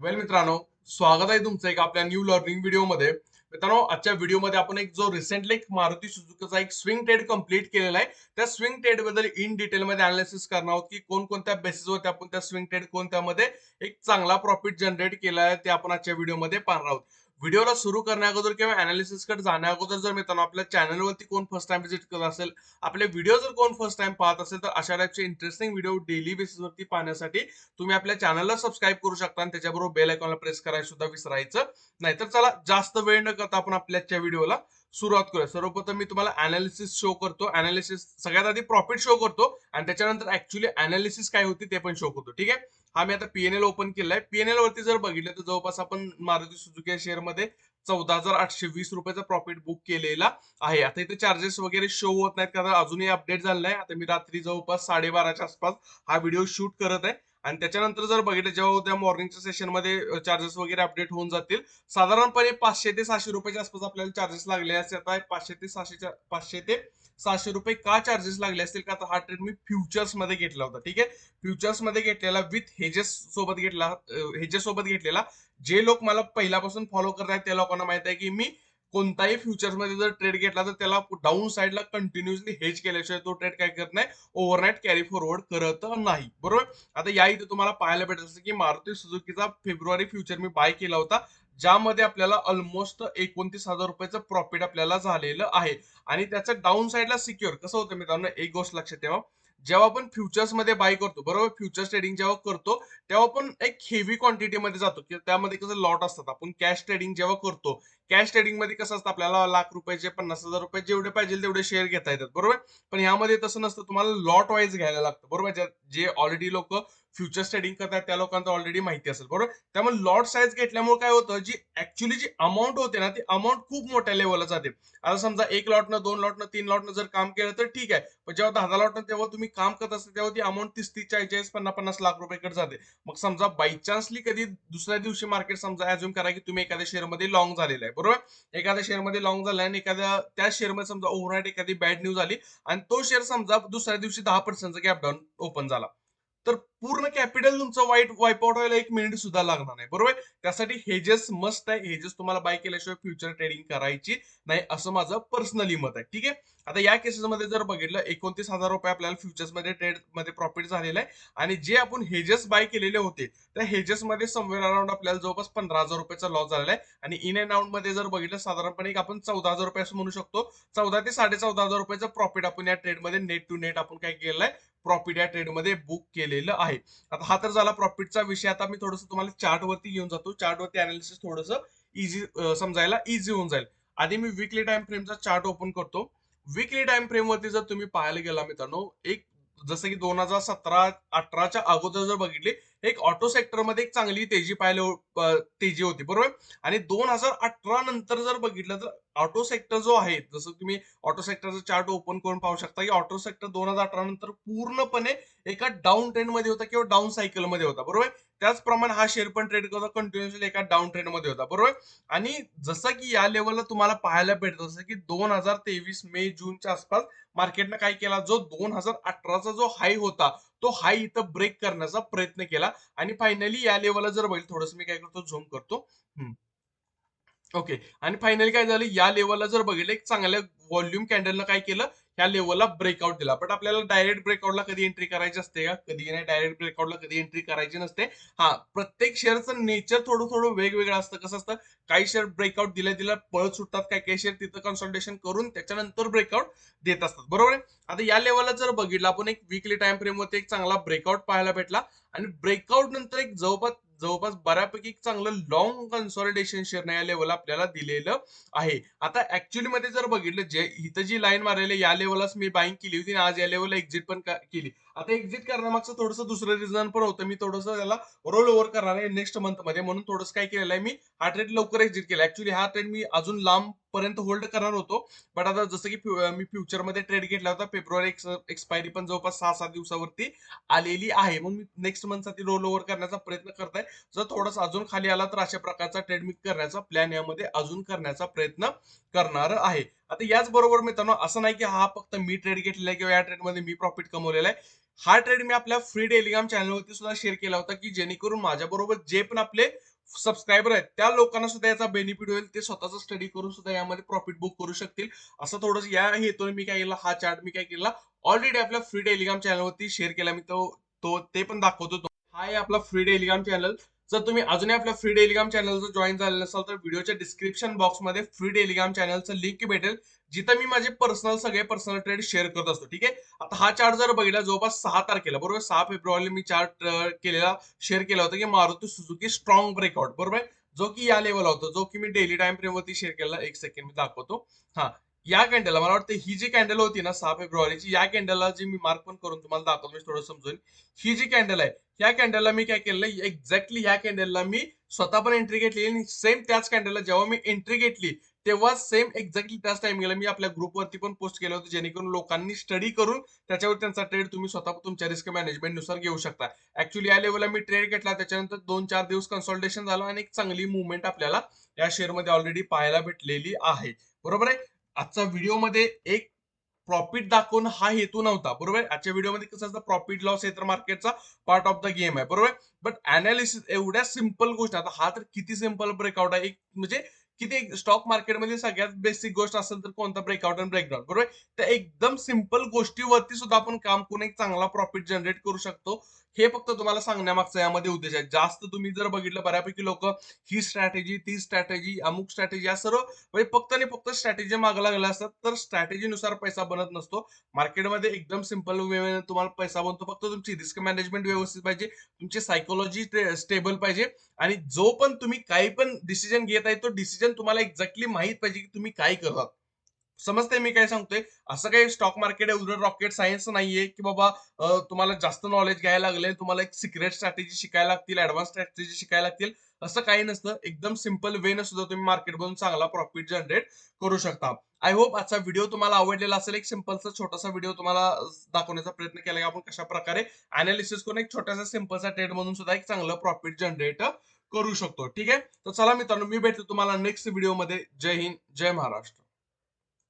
वेल मित्रांनो स्वागत आहे तुमचं एक आपल्या न्यू लर्निंग व्हिडिओमध्ये. मित्रांनो आजच्या व्हिडिओमध्ये आपण एक जो रिसेंटली एक मारुती सुझुकीचा एक स्विंग ट्रेड कंप्लीट केलेला आहे त्या स्विंग ट्रेडबद्दल इन डिटेल मध्ये अनालिसिस करणार आहोत की कोणकोणत्या बेसिसवरती आपण त्या स्विंग ट्रेड कोणत्यामध्ये एक चांगला प्रॉफिट जनरेट केला आहे ते आपण आजच्या व्हिडिओमध्ये पाहणार आहोत. व्हिडिओला सुरू करण्या अगोदर किंवा अनालिसिसकडे जाण्या अगोदर जर मित्रांनो आपल्या चॅनलवरती कोण फर्स्ट टाइम व्हिजिट करत असेल आपले व्हिडिओ जर कोण फर्स्ट टाइम पाहत असेल तर अशा टाईपचे इंटरेस्टिंग व्हिडिओ डेली बेसिसवरती पाहण्यासाठी तुम्ही आपल्या चॅनलला सबस्क्राईब करू शकता आणि त्याच्याबरोबर बेल आयकॉनला प्रेस करायला सुद्धा विसरायचं. नाही तर चला जास्त वेळ न करता आपण आपल्या व्हिडिओला सुरुवात करूया. सर्वप्रथम मी तुम्हाला अनालिसिस शो करतो. अनालिसिस सगळ्यात आधी प्रॉफिट शो करतो आणि त्याच्यानंतर ऍक्च्युली अनालिसिस काय होती ते पण शो करतो. ठीक आहे? हा मी आता पीएनएल ओपन केलाय. पीएनएल वरती जर बघितलं तर जवळपास आपण मारुती सुझुकी या शेअरमध्ये चौदा हजार आठशे वीस रुपयाचा प्रॉफिट बुक केलेला आहे. आता इथे चार्जेस वगैरे शो होत नाहीत कारण अजूनही अपडेट झालं नाही आता मी रात्री जवळपास साडेबाराच्या आसपास हा व्हिडिओ शूट करत आहे. आणि त्याच्यानंतर जर बघितलं जेव्हा उद्या मॉर्निंगच्या सेशनमध्ये चार्जेस वगैरे अपडेट होऊन जातील साधारणपणे पाचशे ते सहाशे रुपयाच्या आसपास आपल्याला चार्जेस लागले असे. आता पाचशे ते सहाशे पाचशे ते सहाशे रुपये का चार्जेस लागले असतील? का हा ट्रेड मी फ्युचर्समध्ये घेतला होता ठीक आहे? फ्युचर्समध्ये घेतलेला विथ हेजेस सोबत घेतला हेजेस सोबत घेतलेला जे लोक मला पहिल्यापासून फॉलो करत आहेत त्या लोकांना माहीत आहे की मी कोणताही फ्युचर्समध्ये जर ट्रेड घेतला तर त्याला डाऊन साईडला कंटिन्युअसली हेज केल्याशिवाय तो ट्रेड काय करत नाही. ओव्हरनाईट कॅरी फॉरवर्ड करत नाही. बरोबर? आता या इथे तुम्हाला पाहायला भेटत असतं की मारुती सुझुकीचा फेब्रुवारी फ्युचर मी बाय केला होता. ज्यामध्ये आपल्याला ऑलमोस्ट एकोणतीस हजार रुपयाचं प्रॉफिट आपल्याला झालेलं आहे. आणि त्याचं डाऊन साईडला सिक्युअर कसं होतं मित्रांनो? एक गोष्ट लक्षात ठेवा. जेव्हा आपण फ्युचर्समध्ये बाय करतो बरोबर? फ्युचर्स ट्रेडिंग जेव्हा करतो तेव्हा आपण एक हेवी क्वांटिटी मध्ये जातो. की त्यामध्ये कसं लॉट असतात. आपण कॅश ट्रेडिंग जेव्हा करतो कॅश ट्रेडिंगमध्ये कसं असतं आपल्याला लाख रुपयाचे पन्नास हजार रुपये जेवढे पाहिजे तेवढे शेअर घेता येतात बरोबर? पण यामध्ये तसं नसतं तुम्हाला लॉट वाईज घ्यायला लागतं बरोबर? जे ऑलरेडी लोक फ्युचर्स ट्रेडिंग करतात त्या लोकांना ऑलरेडी माहिती असेल बरोबर? त्यामुळे लॉट साईज घेतल्यामुळे काय होतं जी ऍक्च्युली जी अमाऊंट होते ना ती अमाऊंट खूप मोठ्या लेवलला जाते. आता समजा एक लॉटनं दोन लॉटनं तीन लॉटनं जर काम केलं तर ठीक आहे पण जेव्हा दहा दहा लॉटनं तेव्हा तुम्ही काम करत असता तेव्हा ती अमाऊंट तीस तीस चाळीस पन्नास पन्नास लाख रुपयेकडे जाते. मग समजा बाय चान्सली कधी दुसऱ्या दिवशी मार्केट समजा अज्युम करा की तुम्ही एखाद्या शेअरमध्ये लॉंग झालेला आहे बरोबर? एखाद्या शेअरमध्ये लॉंग झाला आणि एखाद्या त्या शेअरमध्ये समजा ओव्हरनाईट एखादी बॅड न्यूज आली आणि तो शेअर समजा दुसऱ्या दिवशी दहा पर्सेंटचा गॅप डाऊन ओपन झाला. तर पूर्ण कॅपिटल तुमचं वाईट वाईपआउट व्हायला एक मिनिट सुद्धा लागणार नाही. बरोबर? त्यासाठी हेजेस मस्ट आहे. हेजेस तुम्हाला बाय केल्याशिवाय फ्युचर ट्रेडिंग करायची नाही असं माझं पर्सनली मत आहे. ठीक आहे? आता या केसेसमध्ये जर बघितलं एकोणतीस हजार रुपये आपल्याला फ्युचर्समध्ये ट्रेडमध्ये प्रॉफिट झालेलं आहे. आणि जे आपण हेजेस बाय केलेले होते त्या हेजेसमध्ये समवेअर अराउंड आपल्याला जवळपास पंधरा हजार रुपयाचा लॉस झालेला आहे. आणि इन अँड आउटमध्ये जर बघितलं साधारणपणे आपण चौदा हजार रुपये असं म्हणू शकतो. चौदा ते साडे चौदा हजार रुपयाचं प्रॉफिट आपण या ट्रेडमध्ये नेट टू नेट आपण काय केलेलं आहे? प्रॉफिट या ट्रेडमध्ये बुक केलेलं आहे. आता हा तर झाला प्रॉफिटचा विषय. आता मी थोडस तुम्हाला चार्टवरती घेऊन जातो. चार्टवरती अनालिसिस थोडस इझी समजायला इझी होऊन जाईल. आधी मी वीकली टाइम फ्रेमचा चार्ट ओपन करतो. वीकली टाइम फ्रेमवरती जर तुम्ही पाहायला गेला मित्रांनो एक जसं की दोन हजार सतरा अठराच्या अगोदर जर बघितले एक ऑटो सेक्टरमध्ये एक चांगली तेजी पाहायला तेजी होती. बरोबर? आणि दोन हजार अठरा नंतर जर बघितलं तर ऑटो सेक्टर जो आहे जसं तुम्ही ऑटो सेक्टरचा चार्ट ओपन करून पाहू शकता की ऑटो सेक्टर दोन हजार अठरा नंतर पूर्णपणे एका डाऊन ट्रेंडमध्ये होता किंवा डाऊन सायकलमध्ये होता बरोबर? त्याचप्रमाणे हा शेअर पण ट्रेड करतो कंटिन्युअसली एका डाऊन ट्रेंडमध्ये होता बरोबर? आणि जसं की या लेवलला तुम्हाला पाहायला भेटत जसं की दोन हजार तेवीस मे जूनच्या आसपास मार्केटनं काय केला जो दोन हजार अठराचा जो हाय होता तो हाय इथं ब्रेक करण्याचा प्रयत्न केला. आणि फायनली या लेवलला जर बघितलं थोडस मी काय करतो झूम करतो. ओके. आणि फायनली काय झालं? या लेवलला जर बघितलं एक चांगल्या व्हॉल्यूम कॅन्डलनं काय केलं? ह्या लेवलला ब्रेकआउट दिला. बट आपल्याला डायरेक्ट ब्रेकआउटला कधी एंट्री करायची असते का? कधी नाही डायरेक्ट ब्रेकआउटला कधी एंट्री करायची नसते. हा प्रत्येक शेअरचं नेचर थोडं थोडं वेगवेगळं असतं. कसं असतं? काही शेअर ब्रेकआउट दिल्या दिल्या पळत सुटतात. काही काही शेअर तिथं कन्सल्टेशन करून त्याच्यानंतर ब्रेकआउट देत असतात. बरोबर आहे? आता या लेवलला जर बघितलं आपण एक वीकली टाइम फ्रेममध्ये एक चांगला ब्रेकआउट पाहायला भेटला. आणि ब्रेकआउट नंतर एक जवळपास जवळपास बऱ्यापैकी चांगलं लॉंग कन्सॉलिडेशन शेअर या लेवल आपल्याला दिलेलं आहे. आता ऍक्च्युअली मध्ये जर बघितलं जे इथं जी लाईन मारलेली या लेवलच मी बाईंग केली होती आणि आज या लेवलला एक्झिट पण केली. आता एक्झिट करण्यामागचं थोडंसं दुसरं रिझन पण होतं. मी थोडंसं त्याला रोल ओव्हर करणार आहे नेक्स्ट मंथमध्ये. म्हणून थोडंसं काय केलेलं आहे मी हा ट्रेड लवकर एक्झिट केला. ऍक्च्युली हा ट्रेड मी अजून लांब पर्यंत होल्ड करणार होतो. बट आता जसं की फ्यु- मी फ्युचरमध्ये ट्रेड घेतला होता फेब्रुवारी एक्सपायरी पण जवळपास सहा सात दिवसावरती आलेली आहे. मग मी नेक्स्ट मंथचा ती रोल ओव्हर करण्याचा प्रयत्न करत आहे जर थोडासा अजून खाली आला तर अशा प्रकारचा ट्रेड मी करण्याचा प्लॅन यामध्ये अजून करण्याचा प्रयत्न करणार आहे. आता याच बरोबर मित्रांनो असं नाही की हा फक्त मी ट्रेड घेतलेला आहे किंवा या ट्रेडमध्ये मी प्रॉफिट कमवलेला आहे. हा ट्रेड मी आपल्या फ्री टेलिग्राम चॅनलवरती सुद्धा शेअर केला होता की जेणेकरून माझ्या बरोबर जे पण आपले सबस्क्रायबर आहेत त्या लोकांना सुद्धा याचा बेनिफिट होईल. ते स्वतःचा स्टडी करून सुद्धा यामध्ये प्रॉफिट बुक करू शकतील. असं थोडंसं या हेतूने मी काय केलं हा चार्ट मी काय केला ऑलरेडी आपल्या फ्री टेलिग्राम चॅनलवरती शेअर केला मी तो तो ते पण दाखवतो. हा आहे आपला फ्री टेलिग्राम चॅनल जर तुम्ही अजूनही आपल्या फ्री टेलिग्राम चॅनल जॉईन झालेलं नसाल तर व्हिडिओच्या डिस्क्रिप्शन बॉक्समध्ये फ्री टेलिग्राम चॅनलचं लिंक भेटेल जिथं मी माझे पर्सनल सगळे पर्सनल ट्रेड शेअर करत असतो ठीक आहे? आता हा चार्ट जर बघितला जवळपास सहा तारखेला बरोबर? सहा फेब्रुवारीला मी चार्ट केलेला शेअर केला होता की मारुती सुझुकी स्ट्रॉंग ब्रेकआउट बरोबर? जो की या लेवल होता जो की मी डेली टाइम फ्रेमवरती शेअर केला एक सेकंड मी दाखवतो. हा या कॅन्डलला मला वाटतं ही जी कॅन्डल होती ना सहा फेब्रुवारीची या कॅन्डलला जी मी मार्क पण करून तुम्हाला दाखवतो मी थोडं समजून. ही जी कॅन्डल आहे ह्या कॅन्डलला मी काय केलं एक्झॅक्टली ह्या कॅन्डलला मी स्वतः पण एंट्री घेतली आणि सेम त्याच कॅन्डलला जेव्हा मी एंट्री घेतली तेव्हा सेम एक्झॅक्टली त्याच टाइमिंगला मी आपल्या ग्रुपवरती पण पोस्ट केलं होतं जेणेकरून लोकांनी स्टडी करून त्याच्यावर त्यांचा ट्रेड तुम्ही स्वतः तुमच्या रिस्क मॅनेजमेंटनुसार घेऊ शकता. ऍक्च्युली या लेवलला मी ट्रेड घेतला त्याच्यानंतर दोन चार दिवस कन्सल्टेशन झालं आणि एक चांगली मुवमेंट आपल्याला या शेअरमध्ये ऑलरेडी पाहायला भेटलेली आहे. बरोबर आहे? आजचा व्हिडिओमध्ये एक प्रॉफिट दाखवून हा हेतू नव्हता बरोबर आहे? आजच्या व्हिडिओमध्ये कसं असतं प्रॉफिट लॉस हे तर मार्केटचा पार्ट ऑफ द गेम आहे बरोबर बट अनालिसिस एवढ्या सिंपल गोष्ट आता हा तर किती सिंपल ब्रेकआउट आहे एक म्हणजे किती स्टॉक मार्केटमध्ये सगळ्यात बेसिक गोष्ट असेल तर कोणता ब्रेकआउट आणि ब्रेकडाऊन बरोबर? त्या तर एकदम सिंपल गोष्टीवरती सुद्धा आपण काम करून एक चांगला प्रॉफिट जनरेट करू शकतो. हे फक्त तुम्हाला सांगण्यामागचा यामध्ये उद्देश आहे. जास्त तुम्ही जर बघितलं बऱ्यापैकी लोक ही स्ट्रॅटेजी ती स्ट्रॅटेजी अमुक स्ट्रॅटेजी या सर्व म्हणजे फक्त आणि फक्त स्ट्रॅटेजी मागे लागल्या असतात तर स्ट्रॅटेजीनुसार पैसा बनत नसतो. मार्केटमध्ये एकदम सिंपल तुम्हाला पैसा बनतो. फक्त तुमची रिस्क मॅनेजमेंट व्यवस्थित पाहिजे. तुमची सायकोलॉजी स्टेबल पाहिजे. आणि जो पण तुम्ही काही पण डिसिजन घेत आहे तो डिसिजन तुम्हाला एक्झॅक्टली माहीत पाहिजे की तुम्ही काय करतात समजते मी काय सांगतोय? असं काही स्टॉक मार्केट एवढं रॉकेट सायन्स नाहीये की बाबा तुम्हाला जास्त नॉलेज घ्यायला लागले तुम्हाला एक सिक्रेट स्ट्रॅटेजी शिकायला लागतील ऍडव्हान्स स्ट्रॅटेजी शिकायला लागतील असं काही नसतं. एकदम सिंपल वेनं सुद्धा तुम्ही मार्केटमधून चांगला प्रॉफिट जनरेट करू शकता. आय होप आजचा व्हिडिओ तुम्हाला आवडलेला असेल एक सिम्पलचा छोटासा व्हिडिओ तुम्हाला दाखवण्याचा प्रयत्न केला की आपण कशा प्रकारे अनालिसिस करून एक छोटासा सिम्पलचा ट्रेड म्हणून सुद्धा एक चांगलं प्रॉफिट जनरेट करू शकतो. ठीक आहे? तर चला मित्रांनो मी भेटतो तुम्हाला नेक्स्ट व्हिडिओमध्ये जय हिंद जय महाराष्ट्र.